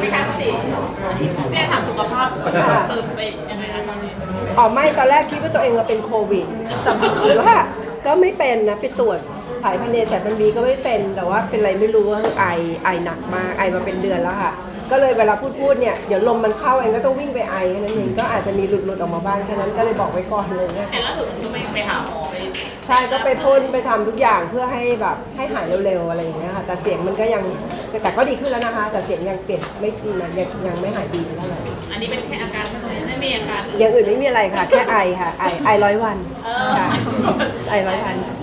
พี่คะพี่พี่แอนถามสุขภาพเติมไปยังไงนะตอนนี้อ๋อไม่ตอนแรกคิดว่าตัวเองเราเป็นโควิดแต่ปรากฏว่าก็ไม่เป็นนะไปตรวจสายพันธุ์เอสายพันธุ์บีก็ไม่เป็นแต่ว่าเป็นอะไรไม่รู้ว่าไอไอหนักมากไอมาเป็นเดือนแล้วค่ะ ก็เลยเวลาพูดพูดเนี่ยเดี๋ยวลมมันเข้าเองก็ต้องวิ่งไปไอแค่นั้นเองก็อาจจะมีหลุดหลุดๆออกมาบ้างแค่นั้นก็เลยบอกไว้ก่อนเลยนะเห็นล่าสุดก็ไปไปหาหมอไป ใช่ก็ไปพ่นไปทำทุกอย่างเพื่อให้แบบให้หายเร็วๆอะไรอย่างเงี้ยค่ะแต่เสียงมันก็ยังแต่ก็ดีขึ้นแล้วนะคะ แต่เสียงยังเปลี่ยนไม่ยังยังยังไม่หายดีเท่าไหร่อันนี้เป็นแค่อาการเท่านั้นไม่มีอาการอื่นอย่างอื่นไม่มีอะไรค่ะ แค่ไอค่ะไอไอร้อยวันเออค่ะไอร้อยวัน อะ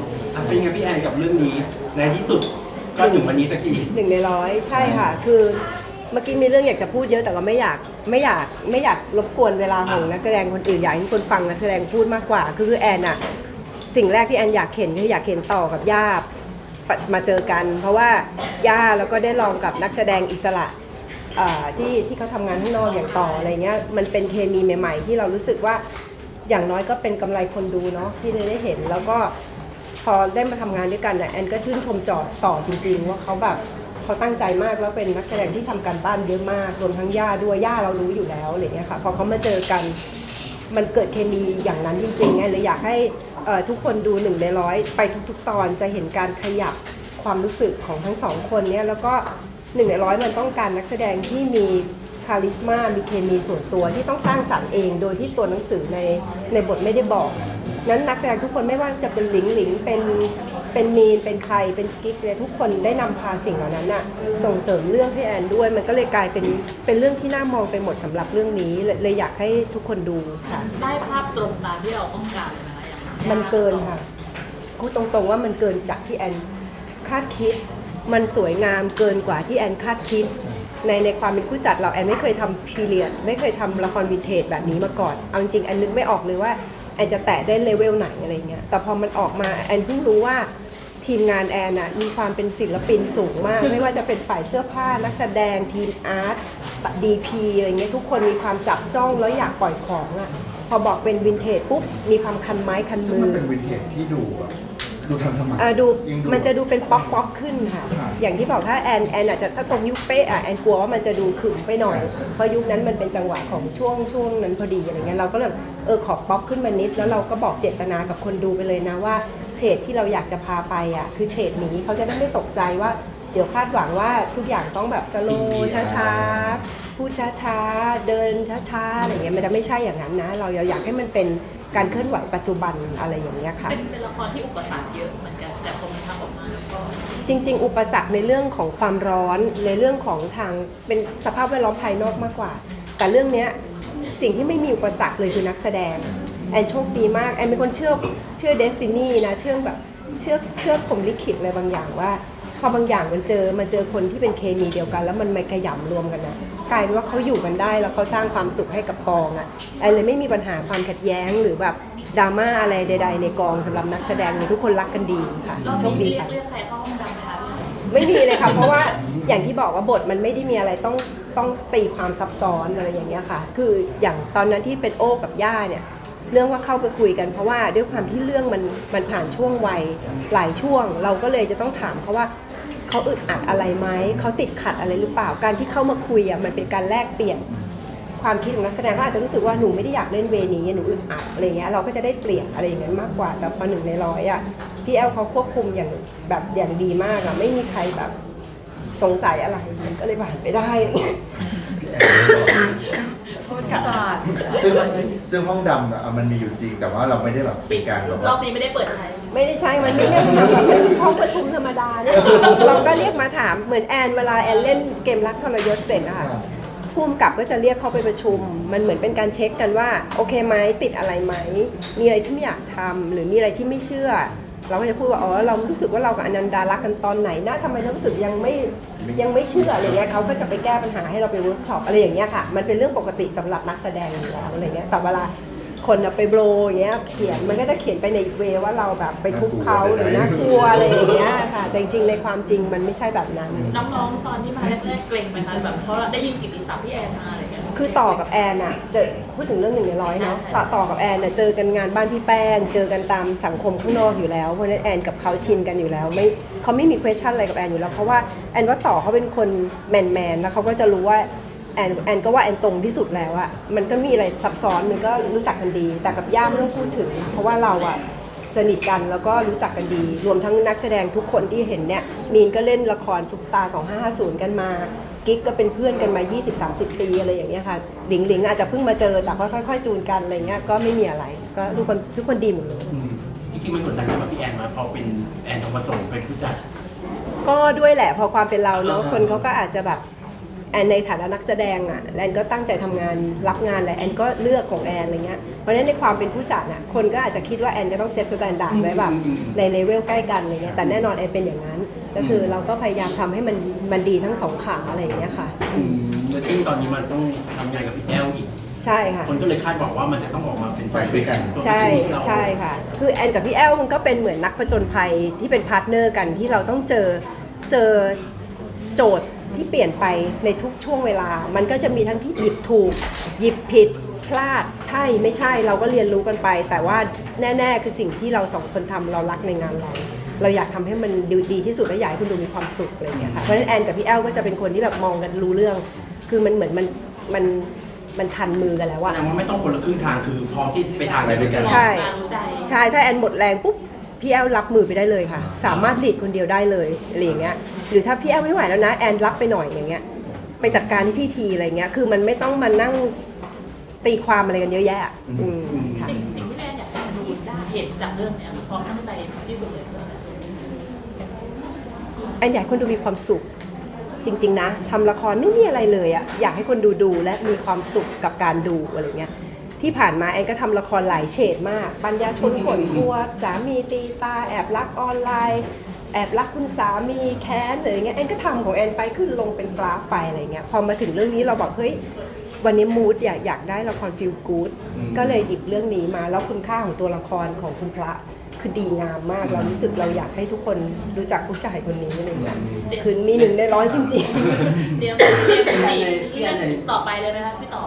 เป็นไงพี่แอนกับเรื่องนี้ ในที่สุดก็ถึงวันนี้สักที หนึ่งในร้อยใช่ค่ะ คือเมื่อกี้มีเรื่องอยากจะพูดเยอะแต่ก็ไม่อยากไม่อยากไม่อยากรบกวนเวลาของนักแสดงคนอื่นอยากให้คนฟังนักแสดงพูดมากกว่า คือคือแอนอะ สิ่งแรกที่แอนอยากเห็นคืออยากเห็นต่อกับย่ามาเจอกัน เพราะว่าย่าแล้วก็ได้ลองกับนักแสดงอิสระที่ที่เขาทำงานข้างนอกอย่างต่ออะไรเงี้ยมันเป็นเคมีใหม่ ๆ ที่เรารู้สึกว่าอย่างน้อยก็เป็นกำไรคนดูเนาะที่ได้เห็นแล้วก็พอได้มาทำงานด้วยกันเนี่ยแอนก็ชื่นชมจอดต่อจริง ๆ ว่าเขาแบบเขาตั้งใจมากแล้วเป็นนักแสดงที่ทำการบ้านเยอะมากรวมทั้งย่าด้วยย่าเรารู้อยู่แล้วอะไรเงี้ยค่ะพอเขามาเจอกันมันเกิดเคมีอย่างนั้นจริงๆไงเลยอยากให้ ทุกคนดูหนึ่งในร้อยไปทุกๆ ตอนจะเห็นการขยับความรู้สึกของทั้งสองคนเนี่ยแล้วก็หนึ่งในร้อยมันต้องการนักแสดงที่มีคาลิสมามีเคมีส่วนตัวที่ต้องสร้างสรรค์เอง โดยที่ตัวหนังสือในในบทไม่ได้บอก นั้นนักแสดงทุกคนไม่ว่าจะเป็นหลิงหลิงเป็นเป็นมีนเป็นใครเป็นกิ๊กเนี่ยทุกคนได้นำพาสิ่งเหล่านั้นน่ะส่งเสริมเรื่องให้แอนด้วย มันก็เลยกลายเป็นเป็นเรื่องที่น่ามองไปหมดสำหรับเรื่องนี้เลยเลยอยากให้ทุกคนดูค่ะได้ภาพตรงตามที่เราต้องการเลยนะคะอย่าง มันเกินค่ะพูดตรงๆว่ามันเกินจากที่แอนคาดคิด มันสวยงามเกินกว่าที่แอนคาดคิด ในในความเป็นผู้จัดเราแอนไม่เคยทำพีเรียดไม่เคยทำละครวินเทจแบบนี้มาก่อน เอาจริงแอนนึกไม่ออกเลยว่าแอนจะแตะได้เลเวลไหนอะไรเงี้ยแต่พอมันออกมาแอนเพิ่งรู้ว่าทีมงานแอนน่ะมีความเป็นศิลปินสูงมาก ไม่ว่าจะเป็นฝ่ายเสื้อผ้านักแสดงทีมอาร์ตดีพีอะไรเงี้ยทุกคนมีความจับจ้องแล้วอยากปล่อยของอะ พอบอกเป็นวินเทจปุ๊บมีความคันไม้คันซึ่งมืมันอ เป็นวินเทจที่ดูแบบดูทันสมัยเอ่อดูยิ่งมันจะดูเป็นป๊อกป๊อกขึ้นค่ะครับอย่างที่บอกถ้าแอนแอนอาจจะถ้าตรงยุคเป๊ะอะแอนกลัวว่ามันจะดูขึมไปหน่อยใช่ เพราะยุคนั้นมันเป็นจังหวะของช่วงช่วงนั้นพอดีอะไรเงี้ยเราก็เลยเออขอป๊อกขึ้นมานิด แล้วเราก็บอกเจตนากับคนดูไปเลยนะว่าเฉดที่เราอยากจะพาไปอะคือเฉดนี้เขาจะได้ไม่ตกใจว่า เดี๋ยวคาดหวังว่าทุกอย่างต้องแบบสโลว์ช้าๆ พูดช้าๆ เดินช้าๆ อะไรเงี้ยมันจะไม่ใช่อย่างนั้นนะ เราอยากให้มันเป็นการเคลื่อนไหวปัจจุบันอะไรอย่างเงี้ยค่ะ เป็นเป็นละครที่อุปสรรคเยอะเหมือนกันแต่พอมันทำออกมาแล้วก็จริง ๆ อุปสรรคในเรื่องของความร้อนในเรื่องของทางเป็นสภาพแวดล้อมภายนอกมากกว่า แต่เรื่องเนี้ยสิ่งที่ไม่มีอุปสรรคเลยคือนักแสดงแอนโชคดีมากแอนเป็นคนเชื่อเชื่อเดสตินีนะเชื่อแบบเชื่อเชื่อผมลิขิตอะไรบางอย่างว่า พอบางอย่างมันเจอมันเจอคนที่เป็นเคมีเดียวกัน แล้วมันมาขยำรวมกันนะกลายเป็นว่าเขาอยู่กันได้แล้วเขาสร้างความสุขให้กับกองอะแอนเลยไม่มีปัญหาความขัดแย้งหรือแบบดราม่าอะไรใด ๆ ในกองสำหรับนักแสดงเลยทุกคนรักกันดีค่ะรอบโชคนี้ดีเรียกค่ะเรียกใครเข้าห้องดำไหมคะไม่มีเลยค่ะเพราะว่าอย่างที่บอกว่าบทมันไม่ได้มีอะไรต้องต้องตีความซับซ้อนอะไรอย่างเงี้ยค่ะ คืออย่างตอนนั้นที่เป็นโอ้กับย่าเนี่ยเรื่องว่าเข้าไปคุยกันเพราะว่าด้วยความที่เรื่องมันมันผ่านช่วงวัยหลายช่วง เราก็เลยจะต้องถามเขาว่า เขาอึดอัดอะไรไหมเขาติดขัดอะไรหรือเปล่าการที่เข้ามาคุยอะมันเป็นการแลกเปลี่ยนความคิดของนักแสดงก็อาจจะรู้สึกว่าหนูไม่ได้อยากเล่นเวนี้หนูอึดอัดอะไรเงี้ยเราก็จะได้เปลี่ยนอะไรอย่างนั้นมากกว่า แต่พอหนึ่งในร้อยอะพี่แอลเขาควบคุมอย่างแบบอย่างดีมากอะไม่มีใครแบบสงสัยอะไรมันก็เลยผ่านไปได้อะไรเงี้ยซึ่งซึ่งห้องดำอะมันมีอยู่จริง แต่ว่าเราไม่ได้แบบเป็นการแบบรอว่าบนี้ไม่ได้เปิดใช้ ไม่ได้ใช่มันไม่ได้ทำแบบเป็นห้องประชุมธรรมดาเนี่ยเราก็เรียกมาถามเหมือนแอนเวลาแอนเล่นเกมรักทรยศเสร็จอะค่ะผู้กำกับก็จะเรียกเขาไปประชุม มันเหมือนเป็นการเช็คกันว่าโอเคไหมติดอะไรไหมมีอะไรที่ไม่อยากทำหรือมีอะไรที่ไม่เชื่อ เราก็จะพูดว่าอ๋อเรารู้สึกว่าเรากับอนันดารักกันตอนไหนนะทำไมเรารู้สึกยังไม่ยังไม่เชื่ออะไรเงี้ยเขาก็จะไปแก้ปัญหาให้เราไปเวิร์กช็อปอะไรอย่างเงี้ยค่ะมันเป็นเรื่องปกติสำหรับนักแสดงอยู่แล้วอะไรเงี้ยแต่เวลา คนเอาไปโบรอย่างเงี้ยเขียนมันก็จะเขียนไปในอีกเวย์ว่าเราแบบไปทุบเขาหรือน่ากลัวอะไรอย่างเงี้ยค่ะ แต่จริงๆในความจริงมันไม่ใช่แบบนั้น น้องๆ ตอนที่มาแรกๆเกรงไหมคะแบบเพราะเราได้ยินกิตติศัพท์พี่แอนมาอะไรอย่างเงี้ย คือต่อกับแอนอะเจอพูดถึงเรื่องหนึ่งในร้อยเนาะต่อต่อกับแอนอะเจอกันงานบ้านพี่แป้ง เจอกันตามสังคมข้างนอกอยู่แล้วเพราะฉะนั้นแอนกับเขาชินกันอยู่แล้วไม่เขาไม่มี question อะไรกับแอนอยู่แล้วเพราะว่าแอนว่าต่อเขาเป็นคนแมนแมนๆแล้วเขาก็จะรู้ว่า แอนแอนก็ว่าแอนตรงที่สุดแล้วอะมันก็มีอะไรซับซ้อนมันก็รู้จักกันดี แต่กับย่าไม่ต้องพูดถึง เพราะว่าเราอะสนิทกันแล้วก็รู้จักกันดี รวมทั้งนักแสดงทุกคนที่เห็นเนี่ยมีนก็เล่นละครซุปตา 2550 กันมากิ๊กก็เป็นเพื่อนกันมา 20-30 ปีอะไรอย่างเงี้ยค่ะหลิงหลิงอาจจะเพิ่งมาเจอแต่ก็ค่อย ๆ จูนกันอะไรเงี้ยก็ไม่มีอะไรก็ทุกคนทุกคนดีหมดเลยอืมจริงๆมันกดดันกับพี่แอนมาพอเป็นแอนทองผสมเป็นผู้จัดก็ด้วยแหละพอความเป็นเราเนาะอ่าคนเขาก็อาจจะแบบ แอนในฐานะนักแสดงอะแอนก็ตั้งใจทำงานรับงานแหละแอนก็เลือกของแอนอะไรเงี้ยเพราะฉะนั้นในความเป็นผู้จัดอะคนก็อาจจะคิดว่าแอนจะต้องเซตสแตนดาร์ดไว้แบบในเลเวลใกล้กันอะไรเงี้ยแต่แน่นอนแอนเป็นอย่างนั้น ก็คือเราก็พยายามทำให้มันมันดีทั้งสองขาอะไรอย่างเงี้ยค่ะอืมแล้วซึ่งตอนนี้มันต้องทำงานกับพี่แอลอีกใช่ค่ะคนก็เลยคาดหวังว่ามันจะต้องออกมาเป็นไปด้วยกันใช่ชีวิตเราใช่ค่ะ คือแอนกับพี่แอลมันก็เป็นเหมือนนักผจญภัยที่เป็นพาร์ทเนอร์กันที่เราต้องเจอเจอโจทย์ ที่เปลี่ยนไปในทุกช่วงเวลา มันก็จะมีทั้งที่หยิบถูก หยิบผิดพลาดใช่ไม่ใช่เราก็เรียนรู้กันไป แต่ว่าแน่ๆ คือสิ่งที่เราสองคนทำเรารักในงานเรา เราอยากทำให้มันดีดีที่สุดและอยากให้คุณดูมีความสุขอะไรอย่างเงี้ยค่ะเพราะฉะนั้นแอนกับพี่แอลก็จะเป็นคนที่แบบมองกันรู้เรื่อง คือมันเหมือนมันมันมันทันมือกันแล้วแสอะดงว่าไม่ต้องคนละครึ่งทางคือพร้อมที่ไปทางไปด้วยกันใช่การรู้ใจใช่ถ้าแอนหมดแรงปุ๊บพี่แอลรับมือไปได้เลยค่ะ สามารถหลีดคนเดียวได้เลยอะไรอย่างเงี้ย หรือถ้าพี่แอลไม่ไหวแล้วนะแอนรับไปหน่อยอย่างเงี้ย ไปจัดการที่พี่ทีอะไรเงี้ย คือมันไม่ต้องมานั่งตีความอะไรกันเยอะแยะอืมค่ะสิ่งสิ่งที่แม่อยากจะดูได้เห็นจากเรื่องเนี้ยความตั้งใจที่สุดเลยคืออะไรแอนอยากให้คนดูมีความสุข จริง ๆ นะทำละครไม่มีอะไรเลยอะอยากให้คนดูดูและมีความสุขกับการดูอะไรเงี้ย ที่ผ่านมาแอนก็ทำละครหลายเฉดมาก ปัญญาชนกดทัวร์สามีตีตาแอบรักออนไลน์ แอบรักคุณสามีแค้นอะไรเงี้ยแอนก็ทำของแอนไปขึ้นลงเป็นกราฟไปอะไรเงี้ยพอมาถึงเรื่องนี้เราบอกเฮ้ยวันนี้มูดอยากอยากได้ละครฟิลกู๊ดก็เลยหยิบเรื่องนี้มาแล้วคุณค่าของตัวละครของคุณพระคือดีงามมากเรารู้สึกเราอยากให้ทุกคนรู้จักผู้ชายคนนี้อะไรเงี้ยคือมีหนึ่งในร้อยจริงๆเตรียมเตรียมสีเรื่องต่อไปเลยไหมคะพี่ต่อ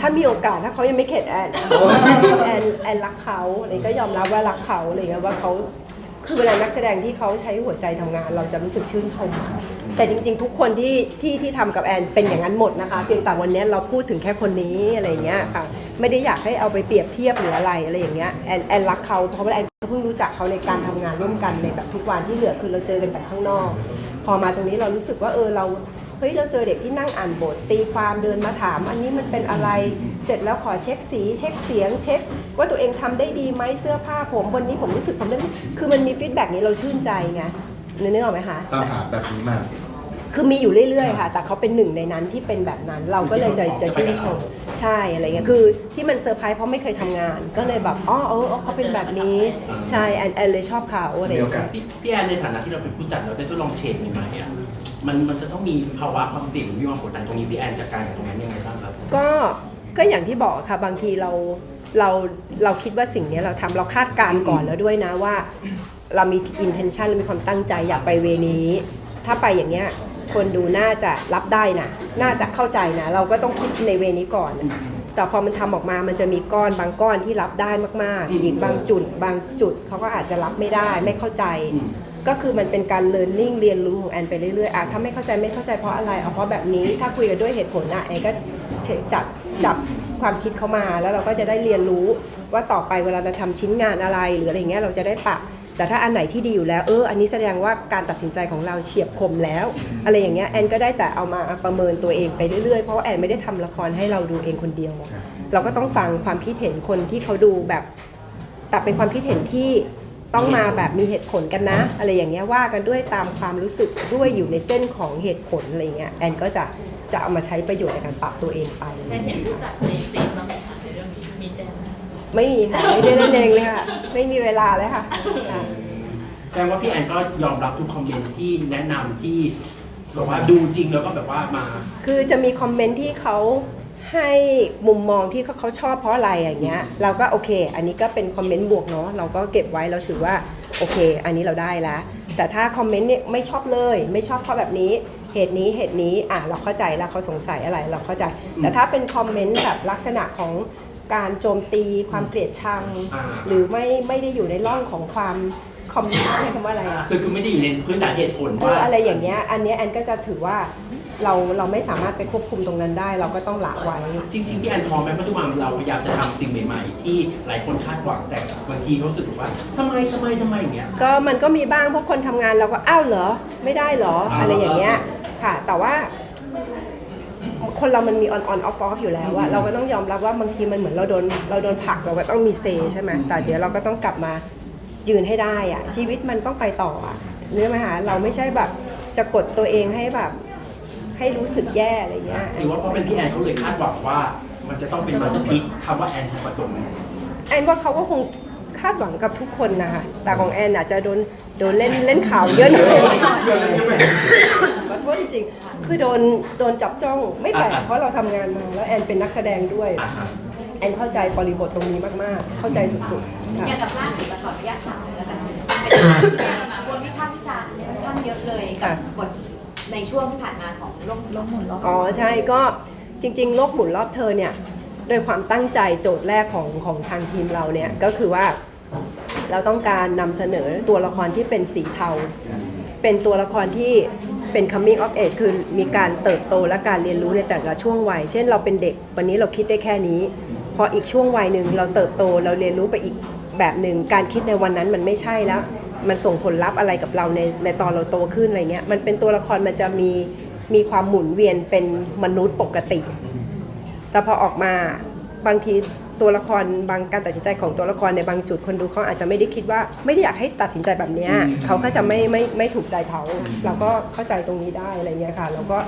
ถ้ามีโอกาสถ้าเขายังไม่เข็ดแอนแอนแอนรักเขาอะไรก็ยอมรับว่ารักเขาอะไรเงี้ยว่าเขา คือเวลานักแสดงที่เขาใช้หัวใจทำงาน เราจะรู้สึกชื่นชม แต่จริง ๆ ทุกคนที่ที่ที่ทำกับแอนเป็นอย่างนั้นหมดนะคะเพียงแต่วันนี้เราพูดถึงแค่คนนี้อะไรเงี้ยค่ะ ไม่ได้อยากให้เอาไปเปรียบเทียบหรืออะไรอะไรอย่างเงี้ยแอนแอนรักเขาเพราะว่าแอนเพิ่งรู้จักเขาในการทำงานร่วมกันในแบบทุกวันที่เหลือคือเราเจอกันแต่ข้างนอก พอมาตรงนี้เรารู้สึกว่าเออเรา เฮ้ยเราเจอเด็กที่นั่งอ่านบท ตีความเดินมาถาม อันนี้มันเป็นอะไรเสร็จแล้วขอเช็คสี เช็คเสียง เช็ค ว่าตัวเองทำได้ดีไหมเสื้อผ้าผมวันนี้ผมรู้สึกผมได้คือมันมีฟีดแบ็กนี้เราชื่นใจไงนึกนึกออกไหมคะตามหาแบบนี้มาคือมีอยู่เรื่อยๆค่ะ แต่เขาเป็นหนึ่งในนั้นที่เป็นแบบนั้น เราก็เลยจะจะชื่นชม ใช่อะไรเงี้ย คือที่มันเซอร์ไพรส์เพราะไม่เคยทำงาน ก็เลยแบบ อ๋อเออเออเขาเป็นแบบนี้ ใช่แอนแอนเลยชอบเขาอะไรมีเงี้โอกาสยพี่พี่แอนในฐานะที่เราเป็นผู้จัดเราได้ทดลองเชนใหม่ๆอะ มันมันจะต้องมีภาวะความเสี่ยงหรือมีความกดดันตรงนี้พี่แอนจัดการกับตรงนั้นยังไงบ้างครับ ก็ก็อย่างที่บอกค่ะบางทีเราเราเราคิดว่าสิ่งนี้เราทำเราคาดการณ์ก่อนแล้วด้วยนะว่า เรามี intention เรามีความตั้งใจอยากไปเวนี้ ถ้าไปอย่างเงี้ยคนดูน่าจะรับได้นะน่าจะเข้าใจนะ เราก็ต้องคิดในเวนี้ก่อน แต่พอมันทำออกมามันจะมีก้อนบางก้อนที่รับได้มากอืมๆ อีกบางจุด บางจุดเขาก็อาจจะรับไม่ได้ไม่เข้าใจ อืม ก็คือมันเป็นการ learning เรียนรู้ของแอนไปเรื่อยๆอะถ้าไม่เข้าใจไม่เข้าใจเพราะอะไรเอาเพราะแบบนี้ถ้าคุยกันด้วยเหตุผลอะแอนก็จับจับความคิดเขามาแล้วเราก็จะได้เรียนรู้ว่าต่อไปเวลาเราทำชิ้นงานอะไรหรืออะไรเงี้ยเราจะได้ปรับแต่ถ้าอันไหนที่ดีอยู่แล้วเอออันนี้แสดงว่าการตัดสินใจของเราเฉียบคมแล้ว อะไรอย่างเงี้ยแอนก็ได้แต่เอามาประเมินตัวเองไปเรื่อยๆเพราะว่าแอนไม่ได้ทำละครให้เราดูเองคนเดียว เราก็ต้องฟังความคิดเห็นคนที่เขาดูแบบแต่เป็นความคิดเห็นที่ ต้องมาแบบมีเหตุผลกันนะ อะไรอย่างเงี้ยว่ากันด้วยตามความรู้สึกด้วยอยู่ในเส้นของเหตุผลอะไรเงี้ยแอนก็จะจะเอามาใช้ประโยชน์ในการปรับตัวเองไปได้เห็นผู้จัดในซีนบ้างไหมคะในเรื่องนี้มีแจ้งไหมไม่มีค่ะไม่ได้เล่นเองเลยค่ะ ไม่มีเวลาเลยค่ะค่ะแสดงว่าพี่แอนก็ยอมรับทุกคอมเมนต์ที่แนะนำที่แบบว่าดูจริงแล้วก็แบบว่ามา คือจะมีคอมเมนต์ที่เขา ให้มุมมองที่เขาเขาชอบเพราะอะไรอย่างเงี้ยเราก็โอเค อันนี้ก็เป็นคอมเมนต์บวกเนาะเราก็เก็บไว้เราถือว่าโอเค อันนี้เราได้แล้วแต่ถ้าคอมเมนต์เนี่ยไม่ชอบเลยไม่ชอบเพราะแบบนี้เหตุนี้เหตุนี้อะเราเข้าใจแล้วเขาสงสัยอะไรเราเข้าใจ แต่ถ้าเป็นคอมเมนต์แบบลักษณะของการโจมตีความเกลียดชังอ่าหรือไม่ไม่ได้อยู่ในร่องของความคอมเมนต์ใช้คำว่าอะไรอะคือคือไม่ได้อยู่ในพื้นฐานเหตุผลเอว่าออะไรอย่างเงี้ยอันเนี้ยแอนก็จะถือว่า เราเราไม่สามารถไปควบคุมตรงนั้นได้ เราก็ต้องละไว้ จริงๆพี่แอนพร้อมไหมเพราะทุกวันเราพยายามจะทำสิ่งใหม่ๆ ที่หลายคนคาดหวังแต่บางทีเขารู้สึกว่าทำไมทำไมทำไมอย่างเงี้ย ก็มันก็มีบ้างเพราะคนทำงานเราก็อ้าวเหรอไม่ได้เหรออ่าอะไรอย่างเงี้ยค่ะ แต่ว่า คนเรามันมี on on off off อยู่แล้วอะเราก็ต้องยอมรับว่าบางทีมันเหมือนเราโดนเราโดนผลักเราก็ต้องมีเซใช่ไหมแต่เดี๋ยวเราก็ต้องกลับมายืนให้ได้อะชีวิตมันต้องไปต่ออะเนื้อไหมคะเราไม่ใช่แบบจะกดตัวเองให้แบบ ให้รู้สึกแย่อะไรเงี้ยหรือว่าเพราะเป็นพี่แอนเขาเลยคาดหวังว่ามันจะต้องเป็นมาสเตอร์พีคคำว่าแอนทองผสมแอนว่าเขาก็คงคาดหวังกับทุกคนนะคะแต่ของแอนอาจจะโดนโดนเล่นเล่นข่าวเยอะหน่อยขอโทษจริงๆคือโดนโดนจับจ้องไม่แปลกอ่าเพราะเราทำงานมาแล้วแอนเป็นนักแสดงด้วยอะฮะแอนเข้าใจบริบทตรงนี้มากๆ เข้าใจสุดๆค่ะอย่างกับล่าสุดเราขออนุญาตถามเลยแล้วกันคนวิพากษ์วิจารณ์ค่อนข้างเยอะเลยกับบท ในช่วงที่ผ่านมาของโลกโลกหมุนโลกอ๋อใช่ก็จริงๆโลกหมุนรอบเธอเนี่ยโดยความตั้งใจโจทย์แรกของของทางทีมเราเนี่ยก็คือว่าเราต้องการนำเสนอตัวละครที่เป็นสีเทา เป็นตัวละครที่เป็น coming of age คือมีการเติบโตและการเรียนรู้ในแต่ละช่วงวัย เช่นเราเป็นเด็กวันนี้เราคิดได้แค่นี้ พออีกช่วงวัยหนึ่งเราเติบโตเราเรียนรู้ไปอีกแบบหนึ่งการคิดในวันนั้นมันไม่ใช่แล้ว มันส่งผลลัพธ์อะไรกับเราในในตอนเราโตขึ้นอะไรเงี้ยมันเป็นตัวละครมันจะมีมีความหมุนเวียนเป็นมนุษย์ปกติ แต่พอออกมาบางทีตัวละครบางการตัดสินใจของตัวละครในบางจุดคนดูเขาอาจจะไม่ได้คิดว่าไม่ได้อยากให้ตัดสินใจแบบเนี้ยเขาก็จะไม่ไม่ไม่ถูกใจเขาเราก็เข้าใจตรงนี้ได้อะไรเงี้ยค่ะแล้วก็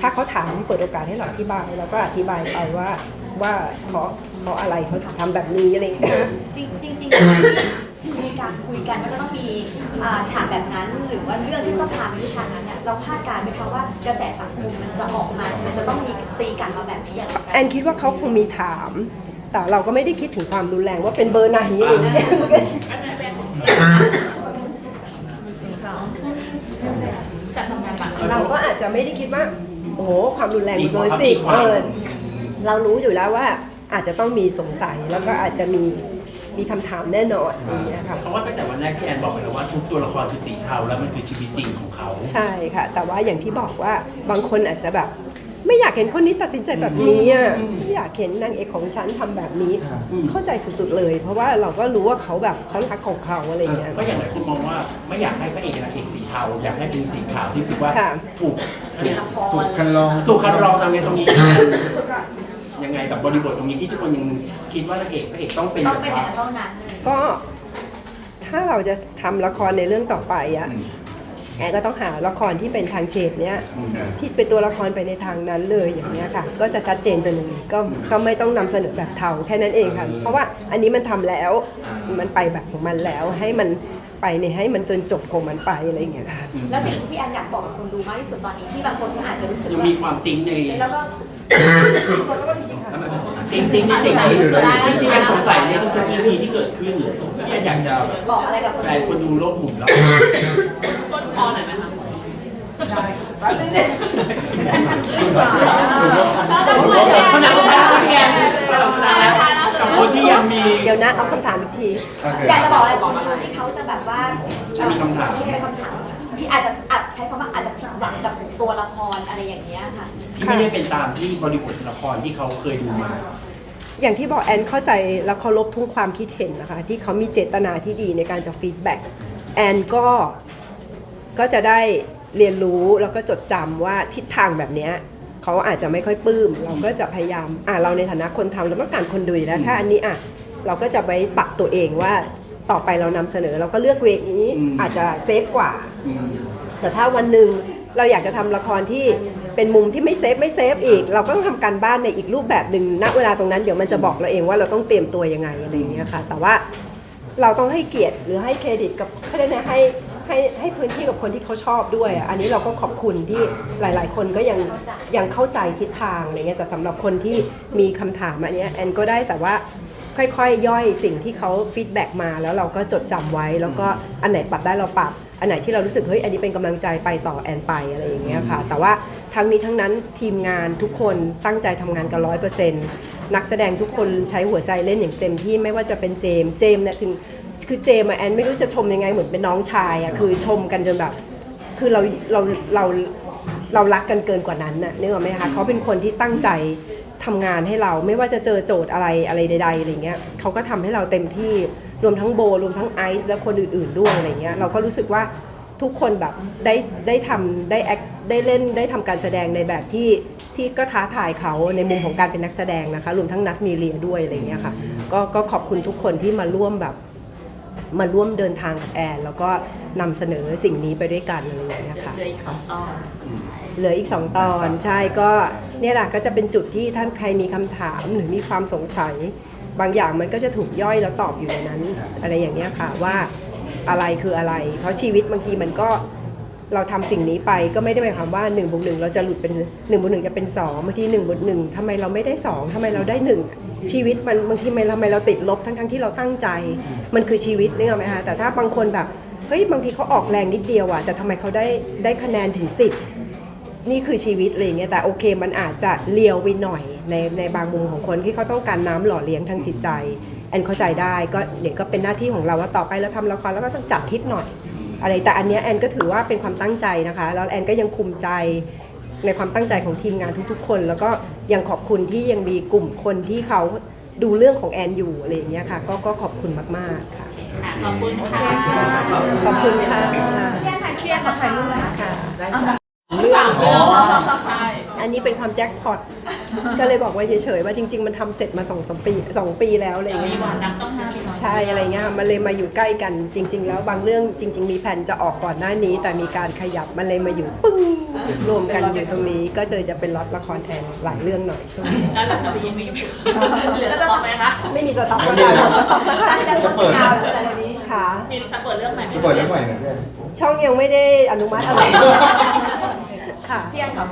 ถ้าเขาถามเปิดโอกาสให้เราอธิบายเราก็อธิบายไปว่าว่าเพราะเพราะอะไรเขาถึงทำแบบนี้อะไรอย่างเงี้ย จริงจริงจริงมี การคุยกันว่าจะต้องมีอ่าฉากแบบนั้น หรือว่าเรื่องที่ต้องพาไปทิศทางนั้นเนี่ยเราคาดการณ์ไหมคะว่ากระแสสังคมมันจะออกมา มันจะต้องมีตีกันมาแบบนี้อย่างไรแอนคิดว่าเขาคงมีถาม แต่เราก็ไม่ได้คิดถึงความรุนแรงว่าเป็นเบอร์ไหนอะไรอย่างเงี้ยจัดทำงานหนักเราก็อาจจะไม่ได้คิดว่า โอ้โหความรุนแรงตีเบคอวามร์สิบตีความเออเรารู้อยู่แล้วว่าอาจจะต้องมีสงสัยแล้วก็อาจจะมี มีคำถามแน่นอนอย่างเงี้ยค่ะ เพราะว่าตั้งแต่วันแรกพี่แอนบอกไปแล้วว่าทุกตัวละครคือสีเทาแล้วมันคือชีวิตจริงของเขา ใช่ค่ะ แต่ว่าอย่างที่บอกว่าบางคนอาจจะแบบ ไม่อยากเห็นคนนี้ตัดสินใจแบบนี้อะไม่อยากเห็นนางเอกของฉันทำแบบนี้ เข้าใจสุดๆเลย เพราะว่าเราก็รู้ว่าเขาแบบเขารักของเขาอะไรอย่างเงี้ย ก็อย่างหลายคนมองว่าไม่อยากให้พระเอกนางเอกสีเทาอยากให้เป็นสีขาวที่รู้สึกว่าค่ะ ถูกเป็นละคถูรกคันลอง ถูกคัดลองทำไงตรงนี้ยั งไงกับบริบทตรงนี้ที่ทุกคนยังคิดว่านางเอกพระเอกต้องเป็นต้แบองบเป็นอว่าย่างนั้นเท่านั้นเลยก็ถ้าเราจะทำละครในเรื่องต่อไปอะอืม แอนก็ต้องหาละครที่เป็นทางเฉดเนี้ยอืมที่เป็นตัวละครไปในทางนั้นเลยอย่างเงี้ยค่ะ ก็จะชัดเจนไปเลยก็ก็ไม่ต้องนำเสนอแบบเทาแค่นั้นเองค่ะ เพราะว่าอันนี้มันทำแล้วมันไปแบบของมันแล้วให้มันไปในให้มันจนจบของมันไปอะไรอย่างเงี้ยค่ะ แล้วสิ่งที่พี่แอนอยากบอกกับคนดูมากที่สุดตอนนี้ที่บางคนก็อาจจะรู้สึกยังว่ามีความติ้งใน แล้วก็ ติ้งติ้งในสิ่งที่ที่ยังสงสัยในทุกๆ EP ที่เกิดขึ้นที่อยากจะบอกอะไรกับคนแต่คนดูโลกหมุนแล้วต้นคอหน่อยไหมคะขนาดสุดท้ายแล้วพี่แอนขาท้าแล้วกับคนที่ยังมี เดี๋ยวนะเอาคำถามอีกทีโอยากจะบอกอะไรบอกคนดูที่เขาจะแบบว่ามีคำถามที่มีคำถามที่อาจจะอาจใช้คำว่าอาจจะผิดหวังกับตัวละครอะไรอย่างเงี้ยค่ะ ที่ไม่ได้เป็นตามที่บริบทละครที่เขาเคยดูมา อย่างที่บอกแอนเข้าใจและเคารพทุกความคิดเห็นนะคะ ที่เขามีเจตนาที่ดีในการจะฟีดแบ็กแอนก็ก็จะได้เรียนรู้แล้วก็จดจำว่าทิศทางแบบเนี้ยเขาอาจจะไม่ค่อยปลื้ม เราก็จะพยายามอะเราในฐานะคนทำเราต้องการคนดูอยู่แล้วถ้าอันนี้อะเราก็จะไปปรับตัวเองว่าต่อไปเรานำเสนอเราก็เลือกเวนี้อืม อาจจะเซฟกว่า อืม แต่ถ้าวันหนึ่งเราอยากจะทำละครที่ เป็นมุมที่ไม่เซฟไม่เซฟอีก เราก็ต้องทำการบ้านในอีกรูปแบบหนึ่งณเวลาตรงนั้นเดี๋ยวมันจะบอกเราเองว่าเราต้องเตรียมตัวยังไงอะไรอย่างเงี้ยค่ะ แต่ว่าเราต้องให้เกียรติหรือให้เครดิตกับเขาเรียกนะให้ให้ให้พื้นที่กับคนที่เขาชอบด้วยอะอันนี้เราก็ขอบคุณที่หลาย ๆ คนก็ยังยังเข้าใจทิศทางอะไรเงี้ยแต่สำหรับคนที่มีคำถามอันเนี้ยแอนก็ได้แต่ว่าค่อยๆ ย่อยสิ่งที่เขาฟีดแบ็กมาแล้วเราก็จดจำไว้แล้วก็อันไหนปรับได้เราปรับ อันไหนที่เรารู้สึกเฮ้ยอันนี้เป็นกำลังใจไปต่อแอนไปอะไรอย่างเงี้ยค่ะ แต่ว่า ทั้งนี้ทั้งนั้นทีมงานทุกคนตั้งใจทำงานกันร้อยเปอร์เซ็นต์นักแสดงทุกคนใช้หัวใจเล่นอย่างเต็มที่ไม่ว่าจะเป็นเจมส์เจมส์เนี่ยถึงคือเจมส์อะแอนไม่รู้จะชมยังไงเหมือนเป็นน้องชายอะคือชมกันจนแบบ คือเราเราเราเรารักกันเกินกว่านั้นน่ะนึกออกไหมคะเขาเป็นคนที่ตั้งใจทำงานให้เราไม่ว่าจะเจอโจทย์อะไรอะไรใดๆอะไรเงี้ยเขาก็ทำให้เราเต็มที่รวมทั้งโบรวมทั้งไอซ์และคนอื่นๆด้วยอะไรเงี้ยเราก็รู้สึกว่าทุกคนแบบได้ได้ทำได้แอค ได้เล่นได้ทำการแสดงในแบบที่ที่ก็ท้าทายเขาในมุมของการเป็นนักแสดงนะคะรวมทั้งนัดมีเลียด้วยอะไรเงี้ยค่ะก็ก็ขอบคุณทุกคนที่มาร่วมแบบ มาร่วมเดินทางกับแอนแล้วก็นำเสนอสิ่งนี้ไปด้วยกันอะไรอย่างเงี้ยค่ะ เหลืออีกสองตอน เหลืออีก 2 ตอนใช่ก็เนี่ยแหละก็จะเป็นจุดที่ท่านใครมีคำถามหรือมีความสงสัย บางอย่างมันก็จะถูกย่อยแล้วตอบอยู่ในนั้น อะไรอย่างเงี้ยค่ะว่าอะไรคืออะไร เพราะชีวิตบางทีมันก็ เราทำสิ่งนี้ไปก็ไม่ได้หมายความว่า1นบวกหเราจะหลุดเป็น1นบวกหจะเป็น2บางที1นบวกหทำไมเราไม่ได้ 2ทำไมเราได้ 1 ชีวิตมันบางทีทำไมทำไมเราติดลบทั้งที่เราตั้งใจ มันคือชีวิตนึกออกไหมคะแต่ถ้าบางคนแบบเฮ้ยบางทีเขาออกแรงนิดเดียวอะแต่ทำไมเขาได้ได้คะแนนถึง 10 นี่คือชีวิตอะไรอย่างเงี้ยแต่โอเคมันอาจจะเลียวไปหน่อยในในบางมุมของคนที่เขาต้องการน้ำหล่อเลี้ยงทางจิตใจแอนเข้าใจได้ก็เดี๋ยวก็เป็นหน้าที่ของเราว่าต่อไปเราทำละครแล้วก็ต้องจับทิศหน่อย อะไรแต่อันเนี้ยแอนก็ถือว่าเป็นความตั้งใจนะคะ แล้วแอนก็ยังภูมิใจในความตั้งใจของทีมงานทุกๆ คน แล้วก็ยังขอบคุณที่ยังมีกลุ่มคนที่เขาดูเรื่องของแอนอยู่อะไรอย่างเงี้ยค่ะก็ก็ขอบคุณมากๆค่ะค่ะขอบคุณค่ะขอบคุณค่ะเพียงถ่ายเพียงถ่ายรูปแล้วค่ะ สามเรื่องใช่ อันนี้เป็นความแจ็คพอตก็เลยบอกไว้เฉยๆว่าจริง ๆ มันทำเสร็จมาสองสามปีสองปีแล้วอะไรอย่างมีเงี้ยวันรักต้องห้ามใช่อะไรเงี้ยมันเลยมาอยู่ใกล้กันจริง ๆ แล้วบางเรื่องจริง ๆ มีแผนจะออกก่อนหน้านี้ แต่มีการขยับมันเลยมาอยู่ปึ้งรวมกันอยู่ตรงนี้ ก็เลยจะเป็นล็อตละครแทนหลายเรื่องหน่อยช่วงนี้แล้วหลังจากนี้ยังมีเหลือต่อไหมคะไม่มีสต็อกไม่แล้วมีค่ะแล้วจะเปิดค่ะ มีจะเปิดเรื่องใหม่ไหมจะเปิดเรื่องใหม่ไหมเพื่อนช่องยังไม่ได้อนุมัติอะไรค่ะเพียงกับ